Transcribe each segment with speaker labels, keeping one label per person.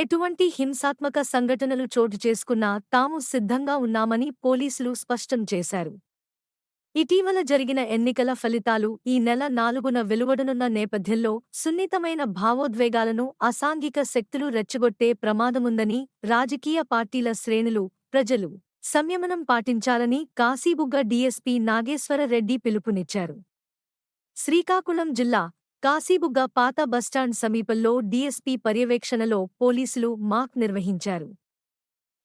Speaker 1: ఎటువంటి హింసాత్మక సంఘటనలు చోటు చేసుకున్నా తాము సిద్ధంగా ఉన్నామని పోలీసులు స్పష్టం చేశారు. ఇటీవల జరిగిన ఎన్నికల ఫలితాలు ఈ నెల నాలుగున వెలువడనున్న నేపథ్యంలో సున్నితమైన భావోద్వేగాలను అసాంఘిక శక్తులు రెచ్చగొట్టే ప్రమాదముందని రాజకీయ పార్టీల శ్రేణులు ప్రజలు సంయమనం పాటించాలని కాశీబుగ్గ డీఎస్పీ నాగేశ్వర రెడ్డి పిలుపునిచ్చారు. శ్రీకాకుళం జిల్లా కాశీబుగ్గ పాత బస్టాండ్ సమీపంలో డీఎస్పీ పర్యవేక్షణలో పోలీసులు మాక్ నిర్వహించారు.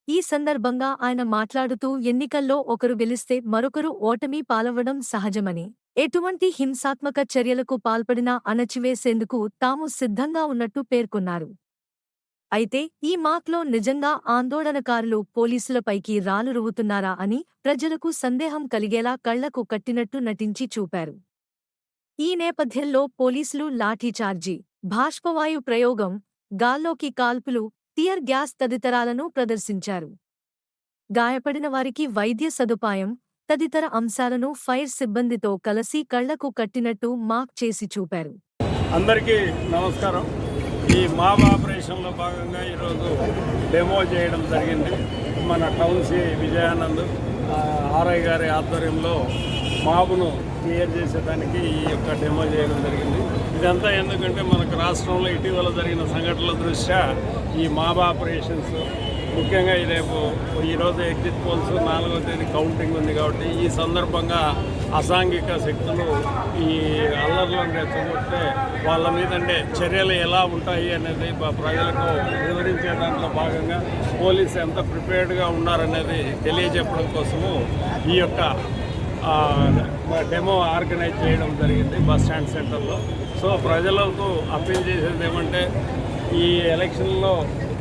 Speaker 1: ఈ సందర్భంగా ఆయన మాట్లాడుతూ ఎన్నికల్లో ఒకరు గెలిస్తే మరొకరు ఓటమి పాలవడం సహజమని ఎటువంటి హింసాత్మక చర్యలకు పాల్పడినా అణచివేసేందుకు తాము సిద్ధంగా ఉన్నట్టు పేర్కొన్నారు. అయితే ఈ మాక్లో నిజంగా ఆందోళనకారులు పోలీసులపైకి రాలు రువుతున్నారా అని ప్రజలకు సందేహం కలిగేలా కళ్ళకు కట్టినట్టు నటించి చూపారు. ఈ నేపథ్యంలో పోలీసులు లాఠీచార్జీ భాష్పవాయు ప్రయోగం గాల్లోకి కాల్పులు టియర్ గ్యాస్ తదితరాలను ప్రదర్శించారు. గాయపడిన వారికి వైద్య సదుపాయం తదితర అంశాలను ఫైర్ సిబ్బందితో కలిసి కళ్ళకు కట్టినట్టు మాక్ చేసి చూపారు.
Speaker 2: అందరికీ నమస్కారం. ఈ మాబ్ ఆపరేషన్లో భాగంగా ఈరోజు డెమో చేయడం జరిగింది. మన టౌన్ విజయానంద్ ఆర్ఐ గారి ఆధ్వర్యంలో మాబును క్లియర్ చేసేదానికి ఈ యొక్క డెమో చేయడం జరిగింది. ఇదంతా ఎందుకంటే మనకు రాష్ట్రంలో ఇటీవల జరిగిన సంఘటనల దృష్ట్యా ఈ మాబ్ ఆపరేషన్స్ ముఖ్యంగా ఈ రేపు ఈరోజు ఎగ్జిట్ పోల్స్ నాలుగో తేదీ కౌంటింగ్ ఉంది కాబట్టి ఈ సందర్భంగా అసాంఘిక శక్తులు ఈ అల్లర్లను రెచ్చగొడితే వాళ్ళ మీద అంటే చర్యలు ఎలా ఉంటాయి అనేది ప్రజలకు వివరించే దాంట్లో భాగంగా పోలీసు ఎంత ప్రిపేర్డ్గా ఉన్నారనేది తెలియజెప్పడం కోసము ఈ యొక్క డెమో ఆర్గనైజ్ చేయడం జరిగింది బస్ స్టాండ్ సెంటర్లో. సో ప్రజలకు అప్పీల్ చేసేది ఏమంటే ఈ ఎలక్షన్లో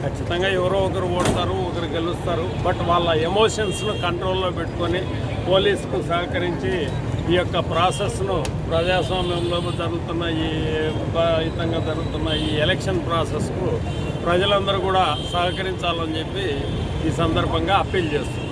Speaker 2: ఖచ్చితంగా ఎవరో ఒకరు ఓడతారు ఒకరు గెలుస్తారు. బట్ వాళ్ళ ఎమోషన్స్ను కంట్రోల్లో పెట్టుకొని పోలీసుకు సహకరించి ఈ యొక్క ప్రాసెస్ను ప్రజాస్వామ్యంలో జరుగుతున్న ఈ హితంగా జరుగుతున్న ఈ ఎలక్షన్ ప్రాసెస్కు ప్రజలందరూ కూడా సహకరించాలని చెప్పి ఈ సందర్భంగా అప్పీల్ చేస్తున్నారు